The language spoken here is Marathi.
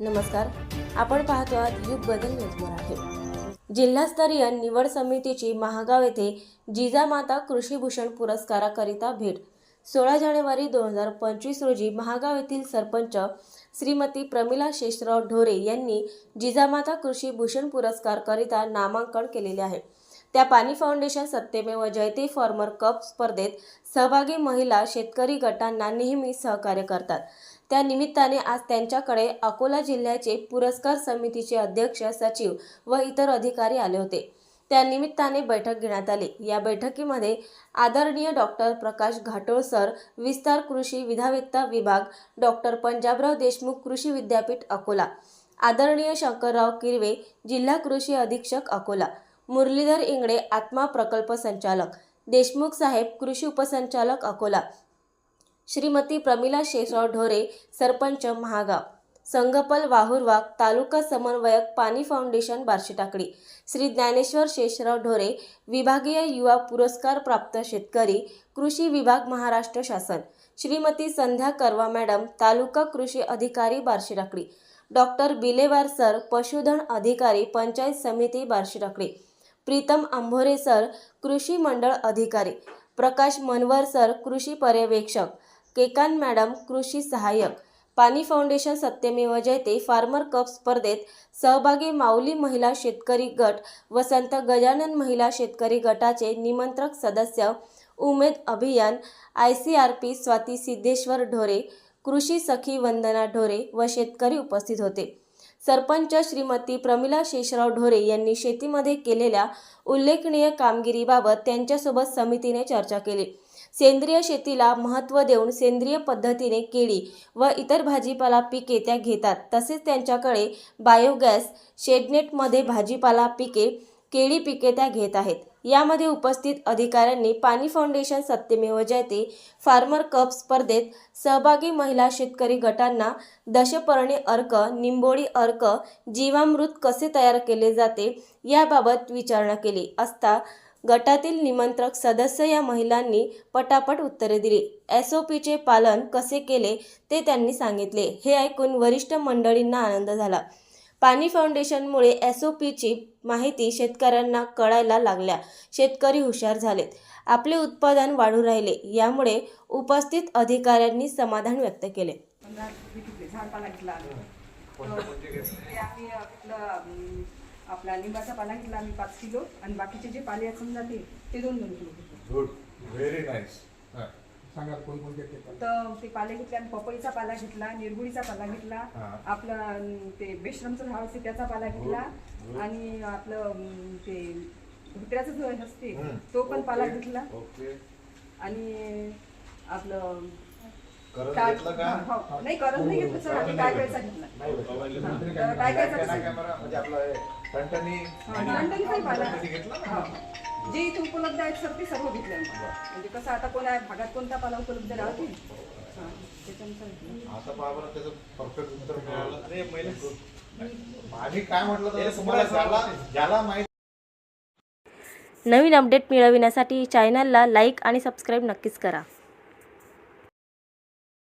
नमस्कार. आपण पाहतो आहात युग बदल न्यूज मराठी. जिल्हास्तरीय निवड समितीची महागाव येथे जिजामाता कृषीभूषण पुरस्काराकरिता भेट. सोळा जानेवारी दोन हजार पंचवीस रोजी महागाव येथील सरपंच श्रीमती प्रमिला शेषराव ढोरे यांनी जिजामाता कृषी भूषण पुरस्कारकरिता नामांकन केलेले आहे. त्या Paani foundation Satyamev Jayate farmer cup स्पर्धेत सहभागी महिला शेतकरी गटांना नेहमी सहकार्य करतात. त्या निमित्ताने आज त्यांच्याकडे अकोला जिल्ह्याचे पुरस्कार समितीचे अध्यक्ष सचिव व इतर अधिकारी आले होते. त्या निमित्ताने बैठक घेण्यात आली. या बैठकीमध्ये आदरणीय डॉक्टर प्रकाश घाटोळ सर विस्तार कृषी विधावेत्ता विभाग डॉक्टर पंजाबराव देशमुख कृषी विद्यापीठ अकोला आदरणीय शंकरराव किरवे जिल्हा कृषी अधीक्षक अकोला मुरलीधर इंगडे आत्मा प्रकल्प संचालक. देशमुख साहेब कृषी उपसंचालक अकोला. श्रीमती प्रमिला शेषराव ढोरे सरपंच महागाव. संगपल वाहुरवाग तालुका समन्वयक पाणी फाउंडेशन बार्शीटाकडी श्री ज्ञानेश्वर शेषराव ढोरे विभागीय युवा पुरस्कार प्राप्त शेतकरी कृषी विभाग महाराष्ट्र शासन. श्रीमती संध्या करवा मॅडम तालुका कृषी अधिकारी बार्शीटाकडी डॉक्टर बिलेवार सर पशुधन अधिकारी पंचायत समिती बार्शीटाकडी प्रीतम आंभोरे सर कृषी मंडळ अधिकारी. प्रकाश मनवर सर कृषी पर्यवेक्षक. केकान मॅडम कृषी सहाय्यक. Paani foundation Satyamev Jayate farmer cup स्पर्धेत सहभागी माऊली महिला शेतकरी गट व संत गजानन महिला शेतकरी गटाचे निमंत्रक सदस्य उमेद अभियान I C R P Swati Siddheshwar Dhore कृषी सखी वंदना ढोरे व शेतकरी उपस्थित होते. सरपंच श्रीमती प्रमिला शेषराव ढोरे यांनी शेतीमध्ये केलेल्या उल्लेखनीय कामगिरीबाबत त्यांच्यासोबत समितीने चर्चा केली. सेंद्रिय शेतीला महत्त्व देऊन सेंद्रिय पद्धतीने केळी व इतर भाजीपाला पिके त्या घेतात. तसेच त्यांच्याकडे बायोगॅस शेडनेटमध्ये भाजीपाला पिके केळी पिके त्या घेत आहेत. यामध्ये उपस्थित अधिकाऱ्यांनी Paani foundation Satyamev Jayate farmer cup स्पर्धेत सहभागी महिला शेतकरी गटांना दशपर्णी अर्क निंबोळी अर्क जीवामृत कसे तयार केले जाते याबाबत विचारणा केली असता गटातील निमंत्रक सदस्य या महिलांनी पटापट उत्तरे दिली. एस ओ पीचे पालन कसे केले ते त्यांनी सांगितले. हे ऐकून वरिष्ठ मंडळींना आनंद झाला. पाणी फाउंडेशनमुळे एस ओ पीची माहिती शेतकऱ्यांना कळायला लागल्या. शेतकरी हुशार झालेत. आपले उत्पादन वाढू राहिले. यामुळे उपस्थित अधिकाऱ्यांनी समाधान व्यक्त केले. आपलं लिंबाचा पाला घेतला आम्ही पाच किलो आणि बाकीचे जे पाले आहेत समजा ते दोन दोन किलो व्हेरी नाईस सांगा कोणकोणते पेपर तर ते पाले घेतले आणि पपईचा पाला घेतला निरगुडीचा पाला घेतला हा. आपलं अं, ते बेश्रमचं झाड असते त्याचा पाला घेतला good. आणि आपलं अं, ते धुत्र्याचं झाड असते हम्म. तो पण पाला घेतला ओके आणि आपलं करत काय- घेतलं का हो. नाही करत नाही घेतलं सर आम्ही काय करायचा घेतला नाही हा. काय करायचं कॅमेरा म्हणजे आपला हे टणटणी हा, पाला. टणटणी घेतला हा. जे इथे उपलब्ध आहेत सर ते सर्व घेतले. म्हणजे कसं आता कोणा भागात कोणता पाला उपलब्ध राहते हा, त्याच्यानुसार घेतलं. आता पहा बरं त्याचं परफेक्ट उत्तर मिळालं. अरे पहिले आम्ही काय म्हटलं तर तुम्हाला ज्याला ज्याला माहिती नवीन अपडेट मिळविण्यासाठी चॅनलला लाईक आणि सबस्क्राईब नक्कीच करा.